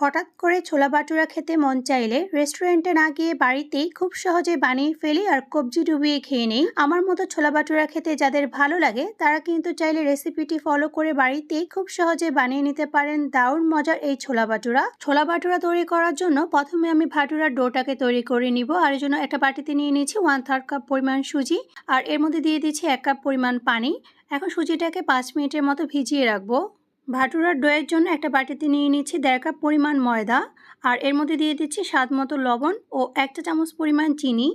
হঠাৎ করে ছোলা বাটুরা খেতে মন চাইলে রেস্টুরেন্টে না গিয়ে বাড়িতেই খুব সহজে বানিয়ে ফেলি আর কবজি ডুবিয়ে খেয়ে নেই। আমার মতো ছোলা বাটুরা খেতে যাদের ভালো লাগে, তারা কিন্তু চাইলে রেসিপিটি ফলো করে বাড়িতেই খুব সহজে বানিয়ে নিতে পারেন। দারুণ মজার এই ছোলা বাটুরা। ছোলা বাটুরা তৈরি করার জন্য প্রথমে আমি ভাটুরার ডোটাকে তৈরি করে নিব আর এর জন্য একটা বাটিতে নিয়ে নিয়েছি ওয়ান থার্ড কাপ পরিমাণ সুজি আর এর মধ্যে দিয়ে দিচ্ছি এক কাপ পরিমাণ পানি। এখন সুজিটাকে পাঁচ মিনিটের মতো ভিজিয়ে রাখব। ভাটুরার ডোয়ের জন্য একটা বাটিতে নিয়ে নিচ্ছি দেড় কাপ পরিমাণ ময়দা আর এর মধ্যে দিয়ে দিচ্ছি স্বাদ মতো লবণ ও একটা চামচ পরিমাণ চিনি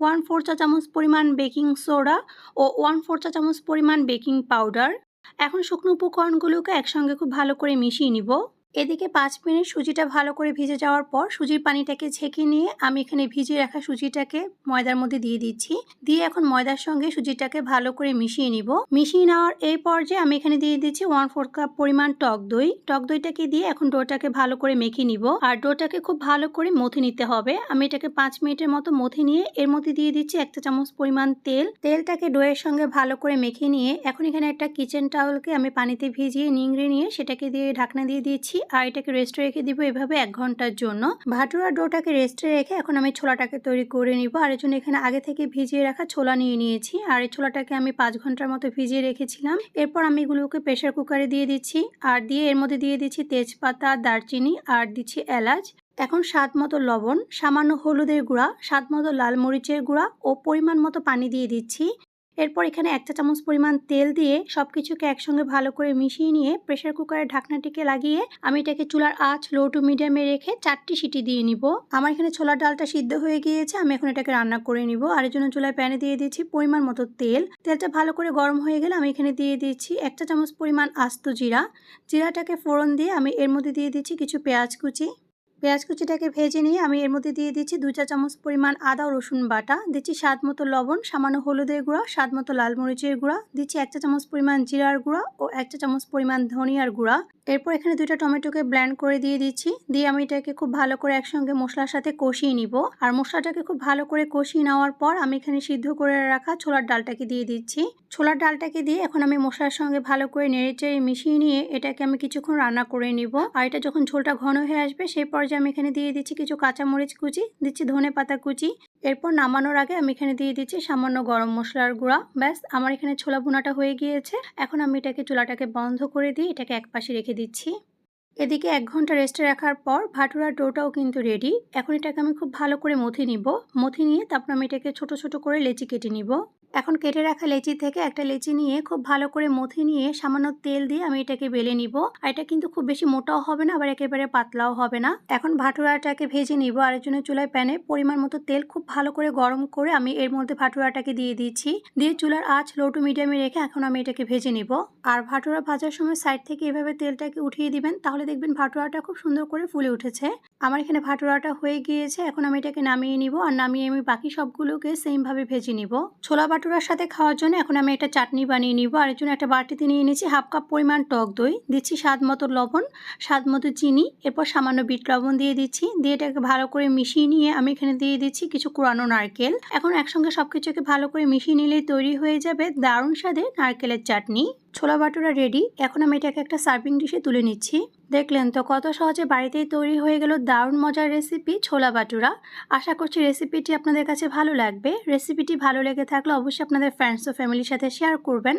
ওয়ান ফোর চা চামচ পরিমাণ বেকিং সোডা ও ওয়ান ফোর চা চামচ পরিমাণ বেকিং পাউডার এখন শুকনো উপকরণগুলোকে একসঙ্গে খুব ভালো করে মিশিয়ে নিব। এদিকে পাঁচ মিনিট সুজিটা ভালো করে ভিজে যাওয়ার পর সুজির পানিটাকে ছেঁকে নিয়ে আমি এখানে ভিজিয়ে রাখা সুজিটাকে ময়দার মধ্যে দিয়ে দিচ্ছি। দিয়ে এখন ময়দার সঙ্গে সুজিটাকে ভালো করে মিশিয়ে নিব। মিশিয়ে নেওয়ার এই পর্যায়ে আমি এখানে দিয়ে দিচ্ছি ওয়ান ফোর কাপ পরিমাণ টক দই। টক দইটাকে দিয়ে এখন ডোটাকে ভালো করে মেখে নিব। আর ডোটাকে খুব ভালো করে মথে নিতে হবে। আমি এটাকে পাঁচ মিনিটের মতো মথে নিয়ে এর মধ্যে দিয়ে দিচ্ছি একটা চামচ পরিমাণ তেল। তেলটাকে ডোয়ের সঙ্গে ভালো করে মেখে নিয়ে এখন এখানে একটা কিচেন টাওয়েলকে আমি পানিতে ভিজিয়ে নিংড়ে নিয়ে সেটাকে দিয়ে ঢাকনা দিয়ে দিচ্ছি আর এটাকে রেস্টে রেখে দিব এভাবে এক ঘণ্টার জন্য। ভাটুরা ডোটাকে রেস্টে রেখে এখন আমি ছোলাটাকে তৈরি করে নিব। আর এর জন্য এখানে আগে থেকে ভিজিয়ে রাখা ছোলা নিয়ে নিয়েছি। আর এই ছোলাটাকে আমি পাঁচ ঘণ্টার মতো ভিজিয়ে রেখেছিলাম। এরপর আমি এগুলোকে প্রেশার কুকারে দিয়ে দিচ্ছি। আর দিয়ে এর মধ্যে দিয়ে দিচ্ছি তেজপাতা, দারচিনি আর দিচ্ছি এলাচ। এখন স্বাদ মতো লবণ, সামান্য হলুদের গুঁড়া, স্বাদ মতো লাল মরিচের গুঁড়া ও পরিমাণ মতো পানি দিয়ে দিচ্ছি। এরপর এখানে একটা চামচ পরিমাণ তেল দিয়ে সব কিছুকে একসঙ্গে ভালো করে মিশিয়ে নিয়ে প্রেশার কুকারের ঢাকনাটিকে লাগিয়ে আমি এটাকে চুলার আঁচ লো টু মিডিয়ামে রেখে চারটি সিটি দিয়ে নিব। আমার এখানে ছোলার ডালটা সিদ্ধ হয়ে গিয়েছে, আমি এখন এটাকে রান্না করে নিব। আর এর জন্য চুলায় প্যানে দিয়ে দিচ্ছি পরিমাণ মতো তেল। তেলটা ভালো করে গরম হয়ে গেলে আমি এখানে দিয়ে দিচ্ছি একটা চামচ পরিমাণ আস্ত জিরা। জিরাটাকে ফোড়ন দিয়ে আমি এর মধ্যে দিয়ে দিচ্ছি কিছু পেঁয়াজ কুচি। পেঁয়াজ কুচিটাকে ভেজে নিয়ে আমি এর মধ্যে দিয়ে দিচ্ছি দু চা চামচ পরিমাণ আদা ও রসুন বাটা। দিচ্ছি স্বাদ মতো লবণ, সামান্য হলুদের গুঁড়া, স্বাদ মতো লাল মরিচের গুঁড়া। দিচ্ছি এক চা চামচ পরিমাণ জিরার গুঁড়া ও এক চা চামচ পরিমাণ ধনিয়ার গুঁড়া। এরপর এখানে দুইটা টমেটোকে ব্ল্যান্ড করে দিয়ে দিচ্ছি। দিয়ে আমি এটাকে খুব ভালো করে একসঙ্গে মশলার সাথে কষিয়ে নিব। আর মশলাটাকে খুব ভালো করে কষিয়ে নেওয়ার পর আমি এখানে সিদ্ধ করে রাখা ছোলার ডালটাকে দিয়ে দিচ্ছি। ছোলার ডালটাকে দিয়ে এখন আমি মশলার সঙ্গে ভালো করে নেড়ে চেড়ে মিশিয়ে নিয়ে এটাকে আমি কিছুক্ষণ রান্না করে নিব। আর এটা যখন ঝোলটা ঘন হয়ে আসবে, সেই পর্যায়ে আমি এখানে দিয়ে দিচ্ছি কিছু কাঁচামরিচ কুচি, দিচ্ছি ধনে পাতা কুচি। এরপর নামানোর আগে আমি এখানে দিয়ে দিচ্ছি সামান্য গরম মশলার গুঁড়া। ব্যাস, আমার এখানে ছোলা ভুনাটা হয়ে গিয়েছে। এখন আমি এটাকে চুলাটাকে বন্ধ করে দিয়ে এটাকে এক পাশে রেখে দিচ্ছি। এদিকে এক ঘণ্টা রেস্টে রাখার পর ভাটুরার ডোটাও কিন্তু রেডি এখন এটাকে আমি খুব ভালো করে মথে নিব। মথে নিয়ে তারপর আমি এটাকে ছোট ছোট করে লেচি কেটে নিব। এখন কেটে রাখা লেচি থেকে একটা লেচি নিয়ে খুব ভালো করে মথে নিয়ে সামান্য তেল দিয়ে আমি এটাকে বেলে নিব। আর এটা কিন্তু খুব বেশি মোটাও হবে না, আবার একেবারে পাতলাও হবে না। এখন ভাটুরাটাকে ভেজে নিব আর এর জন্য চুলায় প্যানে। পরিমাণ মতো তেল খুব ভালো করে গরম করে আমি এর মধ্যে ভাটুরাটাকে দিয়ে দিচ্ছি। দিয়ে চুলার আঁচ লো টু মিডিয়ামে রেখে এখন আমি এটাকে ভেজে নিব। আর ভাটুরা ভাজার সময় সাইড থেকে এভাবে তেলটাকে উঠিয়ে দিবেন, তাহলে দেখবেন ভাটুরাটা খুব সুন্দর করে ফুলে উঠেছে। আমার এখানে ভাটুরাটা হয়ে গিয়েছে, এখন আমি এটাকে নামিয়ে নিব আর নামিয়ে আমি বাকি সবগুলোকে সেমভাবে ভেজে নিব। ছোলা ভাটুরার সাথে খাওয়ার জন্য এখন আমি একটা চাটনি বানিয়ে নিব। আর এর জন্য একটা বাটিতে নিয়ে নিয়েছি হাফ কাপ পরিমাণ টক দই, দিচ্ছি স্বাদ মতো লবণ, স্বাদ মতো চিনি, এরপর সামান্য বিট লবণ দিয়ে দিচ্ছি। দিয়ে এটাকে ভালো করে মিশিয়ে নিয়ে আমি এখানে দিয়ে দিচ্ছি কিছু কুড়ানো নারকেল। এখন একসঙ্গে সব কিছুকে ভালো করে মিশিয়ে নিলেই তৈরি হয়ে যাবে দারুণ স্বাদে নারকেলের চাটনি। ছোলা বাটুরা রেডি এখন আমি এটাকে একটা সার্ভিং ডিশে তুলে নিচ্ছি। দেখলেন তো কত সহজে বাড়িতেই তৈরি হয়ে গেল দারুণ মজার রেসিপি ছোলা বাটুরা। আশা করছি রেসিপিটি আপনাদের কাছে ভালো লাগবে। রেসিপিটি ভালো লেগে থাকলে অবশ্যই আপনাদের ফ্রেন্ডস ও ফ্যামিলির সাথে শেয়ার করবেন।